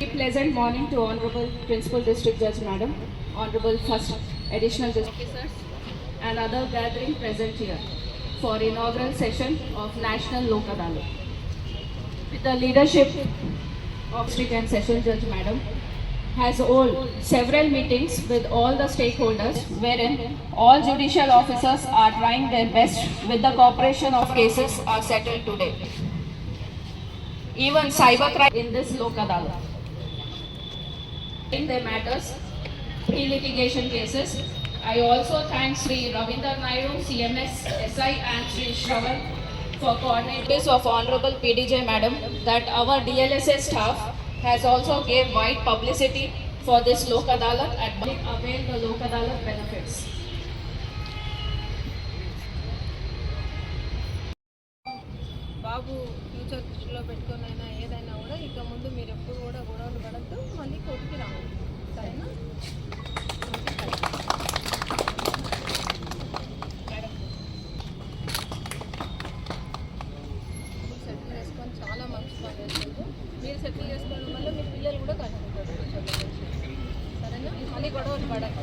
A pleasant morning to Honorable Principal District Judge Madam, Honorable First Additional District Officers, and other gathering present here for inaugural session of National Lok Adalat. With the leadership of District and Session Judge Madam, has held several meetings with all the stakeholders wherein all judicial officers are trying their best with the cooperation of cases are settled today. Even cybercrime in this Lok Adalat In their matters, pre-litigation cases, I also thank Sri Ravinder Naidu, CMS, SI and Sri Shravan for coordinating of Honorable PDJ Madam that our DLSA staff has also gave wide publicity for this Lok Adalat and avail the Lok Adalat benefits. Babu future దృష్టిలో పెట్టుకొని అయినా ఏదైనా కూడా ఇక ముందు మీరు ఎప్పుడు కూడా గొడవలు పడద్దు. మళ్ళీ కోర్టుకి రావద్దు సరేనా? సెటిల్ చేసుకొని చాలా మంచి పని చేస్తుంది మీరు సెటిల్ చేసుకోవడం వల్ల మీ పిల్లలు కూడా కట్టుకుంటారు ఫ్యూచర్లో సరేనా? మళ్ళీ గొడవలు పడదు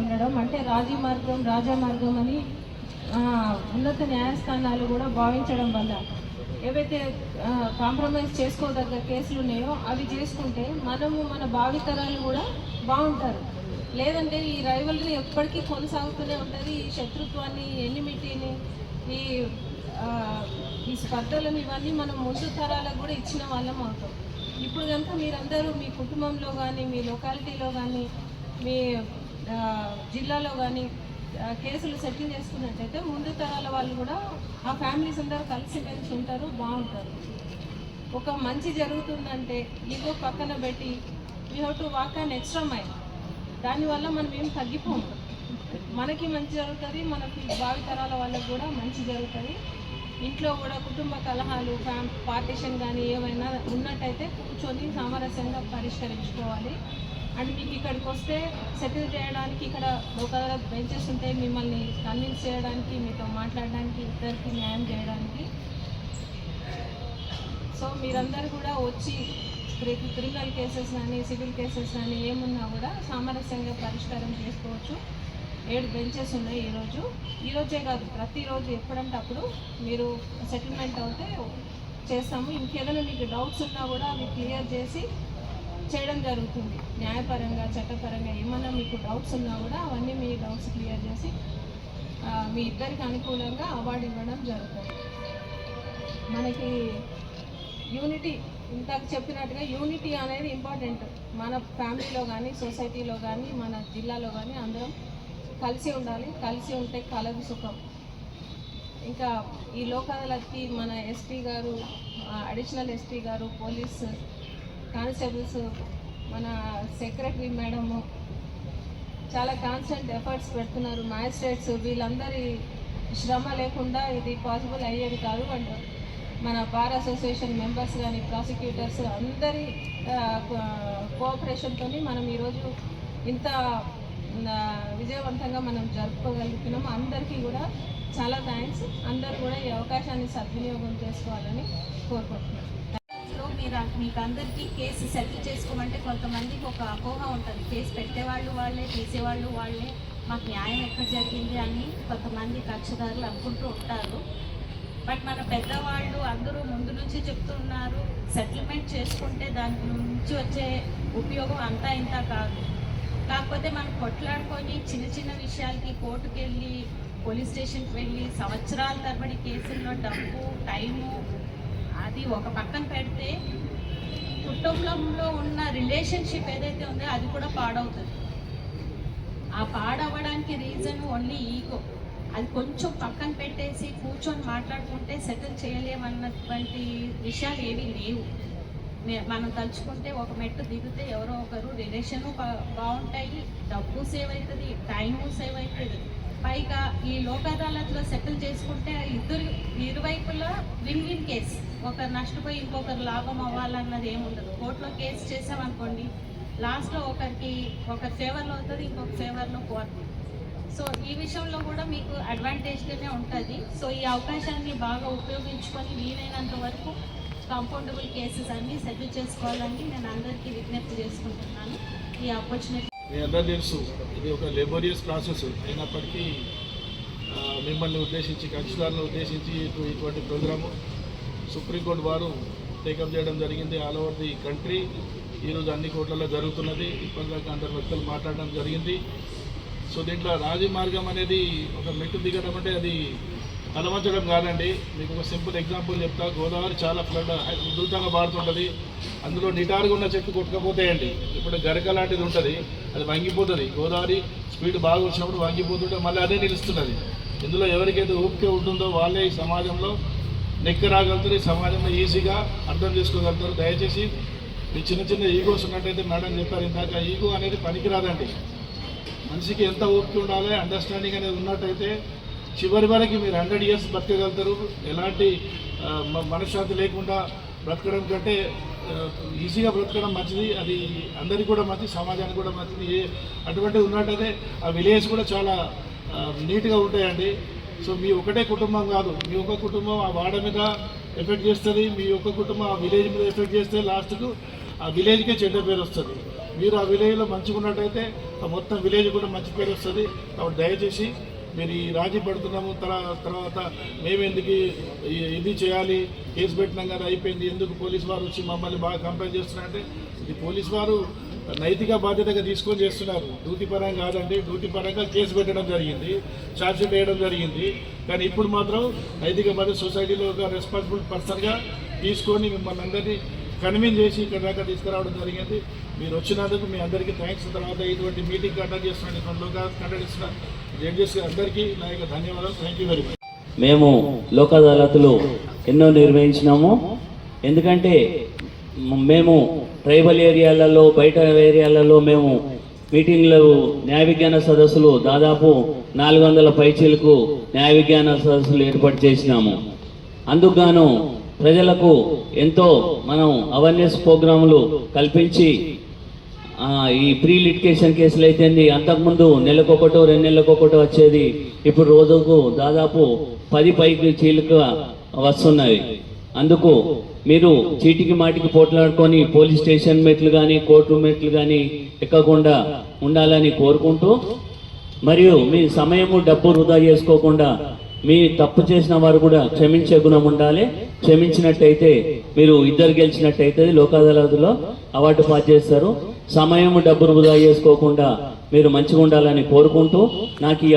ఉండడం అంటే రాజీ మార్గం రాజా మార్గం అని ఉన్నత న్యాయస్థానాలు కూడా భావించడం వల్ల. ఏవైతే కాంప్రమైజ్ చేసుకోదగ్గ కేసులు ఉన్నాయో అవి చేసుకుంటే మనము మన భావితరాలు కూడా బాగుంటారు. లేదంటే ఈ రైవల్రీ ఎప్పటికీ కొనసాగుతూనే ఉంటుంది. ఈ శత్రుత్వాన్ని ఎనిమిటీని ఈ ఈ స్పర్ధలను ఇవన్నీ మనం ముందు తరాలకు కూడా ఇచ్చిన వాళ్ళం అవుతాం. ఇప్పుడు కనుక మీరందరూ మీ కుటుంబంలో కానీ మీ లొకాలిటీలో కానీ మీ జిల్లాలో కానీ కేసులు సెటిల్ చేసుకున్నట్టయితే ముందు తరాల వాళ్ళు కూడా ఆ ఫ్యామిలీస్ అందరూ కలిసి కలిసి ఉంటారు బాగుంటారు. ఒక మంచి జరుగుతుందంటే ఇగో పక్కన పెట్టి we have to walk and extra mile దానివల్ల మనం ఏం తగ్గిపోము. మనకి మంచి జరుగుతుంది మన భావి తరాల వాళ్ళకి కూడా మంచి జరుగుతుంది. ఇంట్లో కూడా కుటుంబ కలహాలు ఫ్యామ్ పార్టీషన్ కానీ ఏమైనా ఉన్నట్టయితే కూర్చొని సామరస్యంగా పరిష్కరించుకోవాలి. అండ్ మీకు ఇక్కడికి వస్తే సెటిల్ చేయడానికి ఇక్కడ లోకల్ బెంచెస్ ఉంటే మిమ్మల్ని కన్విన్స్ చేయడానికి మీతో మాట్లాడడానికి ఇద్దరికి న్యాయం చేయడానికి. సో మీరందరూ కూడా వచ్చి క్రిమినల్ కేసెస్ కానీ సివిల్ కేసెస్ కానీ ఏమున్నా కూడా సామరస్యంగా పరిష్కారం చేసుకోవచ్చు. ఏడు బెంచెస్ ఉన్నాయి ఈరోజు ఈరోజే కాదు ప్రతిరోజు ఎప్పుడంటే అప్పుడు మీరు సెటిల్మెంట్ అవుతే చేస్తాము. ఇంకేదైనా మీకు డౌట్స్ ఉన్నా కూడా అవి క్లియర్ చేసి చేయడం జరుగుతుంది. న్యాయపరంగా చట్టపరంగా ఏమన్నా మీకు డౌట్స్ ఉన్నా కూడా అవన్నీ మీ డౌట్స్ క్లియర్ చేసి మీ ఇద్దరికి అనుకూలంగా అవార్డు ఇవ్వడం జరుగుతుంది. మనకి యూనిటీ ఇంతకు చెప్పినట్టుగా యూనిటీ అనేది ఇంపార్టెంట్ మన ఫ్యామిలీలో కానీ సొసైటీలో కానీ మన జిల్లాలో కానీ అందరం కలిసి ఉండాలి కలిసి ఉంటే కలదు సుఖం. ఇంకా ఈ లోకాలకి మన ఎస్పీ గారు అడిషనల్ ఎస్పీ గారు పోలీస్ కానిస్టేబుల్స్ మన సెక్రటరీ మేడము చాలా కాన్స్టెంట్ ఎఫర్ట్స్ పెడుతున్నారు. మ్యాజిస్ట్రేట్స్ వీళ్ళందరి శ్రమ లేకుండా ఇది పాసిబుల్ అయ్యేది కాదు. అండ్ మన బార్ అసోసియేషన్ మెంబర్స్ కానీ ప్రాసిక్యూటర్స్ అందరి కోఆపరేషన్తో మనం ఈరోజు ఇంత విజయవంతంగా మనం జరుపుకోగలుగుతున్నాం. అందరికీ కూడా చాలా థ్యాంక్స్ అందరు కూడా ఈ అవకాశాన్ని సద్వినియోగం చేసుకోవాలని కోరుకుంటున్నాను మీరు మీకు అందరికీ కేసు సెటిల్ చేసుకోమంటే కొంతమందికి ఒక అపోహ ఉంటుంది. కేసు పెట్టేవాళ్ళు వాళ్ళే తీసేవాళ్ళు వాళ్ళే. మాకు న్యాయం ఎక్కడ జరిగింది అని కొంతమంది కక్షదారులు అనుకుంటూ ఉంటారు. బట్ మన పెద్దవాళ్ళు అందరూ ముందు నుంచి చెప్తున్నారు సెటిల్మెంట్ చేసుకుంటే దాని నుంచి వచ్చే ఉపయోగం అంతా ఇంత కాదు. కాకపోతే మనం కొట్లాడుకొని చిన్న చిన్న విషయాలకి కోర్టుకు వెళ్ళి పోలీస్ స్టేషన్కి వెళ్ళి సంవత్సరాల తరబడి కేసుల్లో డబ్బు టైము అది ఒక పక్కన పెడితే కుటుంబంలో ఉన్న రిలేషన్షిప్ ఏదైతే ఉందో అది కూడా పాడవుతుంది. ఆ పాడవడానికి రీజన్ ఓన్లీ ఈగో. అది కొంచెం పక్కన పెట్టేసి కూర్చొని మాట్లాడుకుంటే సెటిల్ చేయలేమన్నటువంటి విషయాలు ఏవి లేవు. మనం తలుచుకుంటే ఒక మెట్టు దిగితే ఎవరో ఒకరు రిలేషన్ బాగుంటాయి డబ్బు సేవ్ అవుతుంది టైము సేవ్ అవుతుంది పైగా ఈ లోక్ అదాలత్లో సెటిల్ చేసుకుంటే ఇద్దరు ఇరువైపులా విన్ విన్ కేస్ ఒకరు నష్టపోయి ఇంకొకరు లాభం అవ్వాలన్నది ఏముండదు. కోర్టులో కేసు చేసామనుకోండి లాస్ట్లో ఒకరికి ఒక ఫేవర్లో అవుతుంది ఇంకొక ఫేవర్లో పోతుంది సో ఈ విషయంలో కూడా మీకు అడ్వాంటేజ్గానే ఉంటుంది. సో ఈ అవకాశాన్ని బాగా ఉపయోగించుకొని వీలైనంత వరకు కంపౌండబుల్ కేసెస్ అన్నీ సెటిల్ చేసుకోవాలని నేను అందరికీ విజ్ఞప్తి చేసుకుంటున్నాను. ఈ ఆపర్చునిటీ మీ అందరూ తెలుసు ఇది ఒక లేబోరియస్ ప్రాసెస్ అయినప్పటికీ మిమ్మల్ని ఉద్దేశించి కక్షిదారులను ఉద్దేశించి ఇటువంటి ప్రోగ్రాము సుప్రీంకోర్టు వారు టేకప్ చేయడం జరిగింది. ఆల్ ఓవర్ ది కంట్రీ ఈరోజు అన్ని కోట్లలో జరుగుతున్నది. ఇప్పటిదాకా అందరు వ్యక్తులు మాట్లాడడం జరిగింది. సో దీంట్లో రాజీ మార్గం అనేది ఒక మెట్టు దిగడం అంటే అది తలవంచడం కాదండి. మీకు ఒక సింపుల్ ఎగ్జాంపుల్ చెప్తా. గోదావరి చాలా ఫ్లడ్ ఉధృతంగా పారుతుంటుంది అందులో నిటారుగా ఉన్న చెట్లు కొట్టుకపోతాయండి ఇప్పుడు గరక లాంటిది ఉంటుంది. అది వంగిపోతుంది. గోదావరి స్పీడ్ బాగా వచ్చినప్పుడు వంగిపోతుంటే మళ్ళీ అదే నిలుస్తున్నది. ఇందులో ఎవరికైతే ఓపిక ఉంటుందో వాళ్ళే ఈ సమాజంలో నెక్క రాగలుగుతారు ఈ సమాజంలో ఈజీగా అర్థం చేసుకోగలుగుతారు. దయచేసి ఈ చిన్న చిన్న ఈగోస్ ఉన్నట్టయితే మేడం చెప్పారు ఇందాక. ఈగో అనేది పనికిరాదండి. మనిషికి ఎంత ఓపిక ఉండాలి అండర్స్టాండింగ్ అనేది ఉన్నట్టయితే చివరి వరకు మీరు హండ్రెడ్ ఇయర్స్ బతకగలుగుతారు ఎలాంటి మ- మనశ్శాంతి లేకుండా బ్రతకడం కంటే ఈజీగా బ్రతకడం మంచిది. అది అందరికీ కూడా మంచిది సమాజానికి కూడా మంచిది. ఏ అటువంటిది ఉన్నట్టయితే ఆ విలేజ్ కూడా చాలా నీట్గా ఉంటాయండి. సో మీ ఒకటే కుటుంబం కాదు. మీ ఒక కుటుంబం ఆ వాడ మీద ఎఫెక్ట్ చేస్తుంది. మీ ఒక్క కుటుంబం ఆ విలేజ్ మీద ఎఫెక్ట్ చేస్తే లాస్ట్కు ఆ విలేజ్కే చెడ్డ పేరు వస్తుంది. మీరు ఆ విలేజ్లో మంచిగా ఉన్నట్టయితే ఆ మొత్తం విలేజ్ కూడా మంచి పేరు వస్తుంది. కాబట్టి దయచేసి మీరు ఈ రాజీ పడుతున్నాము తర్వాత తర్వాత మేము ఎందుకు ఇది చేయాలి కేసు పెట్టినాం కదా అయిపోయింది ఎందుకు పోలీస్ వారు వచ్చి మమ్మల్ని బాగా కంప్లైంట్ చేస్తున్నారంటే ఇది పోలీస్ వారు నైతిక బాధ్యతగా తీసుకొని చేస్తున్నారు. డ్యూటీ పరంగా కాదండి డ్యూటీ పరంగా కేసు పెట్టడం జరిగింది ఛార్జ్షీట్ వేయడం జరిగింది. కానీ ఇప్పుడు మాత్రం నైతిక బాధ్యత సొసైటీలో ఒక రెస్పాన్సిబుల్ పర్సన్గా తీసుకొని మిమ్మల్ని అందరినీ కన్విన్స్ చేసి ఇక్కడ దాకా తీసుకురావడం జరిగింది. మీరు వచ్చినందుకు మీ అందరికీ థ్యాంక్స్ తర్వాత ఇటువంటి మీటింగ్ కండక్ట్ చేస్తున్న ఇటువంటి లోకాలు కండక్ట్ చేస్తున్న జడ్జెస్ అందరికీ నా యొక్క ధన్యవాదాలు. థ్యాంక్ యూ వెరీ మచ్ మేము లోక్ అదాలతులు ఎన్నో నిర్వహించినాము. ఎందుకంటే మేము ట్రైబల్ ఏరియాలలో బయట ఏరియాలలో మేము మీటింగ్లు న్యాయ విజ్ఞాన సదస్సులు దాదాపు నాలుగు వందల పైచీలకు న్యాయ విజ్ఞాన సదస్సులు ఏర్పాటు చేసినాము. అందుకు గాను ప్రజలకు ఎంతో మనం అవేర్నెస్ ప్రోగ్రాములు కల్పించి ఈ ప్రీ లిటికేషన్ కేసులు అయితేంది అంతకుముందు నెలకొకటో రెండు నెలలకొకటో వచ్చేది ఇప్పుడు రోజుకు దాదాపు పది పైకి చీలిక వస్తున్నాయి. అందుకు మీరు చీటికి మాటికి పోట్లాడుకొని పోలీస్ స్టేషన్ మెట్లు కానీ కోర్టు మెట్లు కానీ ఎక్కకుండా ఉండాలని కోరుకుంటూ మరియు మీ సమయము డబ్బు వృధా చేసుకోకుండా మీ తప్పు చేసిన వారు కూడా క్షమించే గుణం ఉండాలి. క్షమించినట్టయితే మీరు ఇద్దరు గెలిచినట్టయితే లోక్ అవార్డు పాస్ చేస్తారు. సమయము డబ్బులు వృధా చేసుకోకుండా మీరు మంచిగా ఉండాలని కోరుకుంటూ నాకు ఈ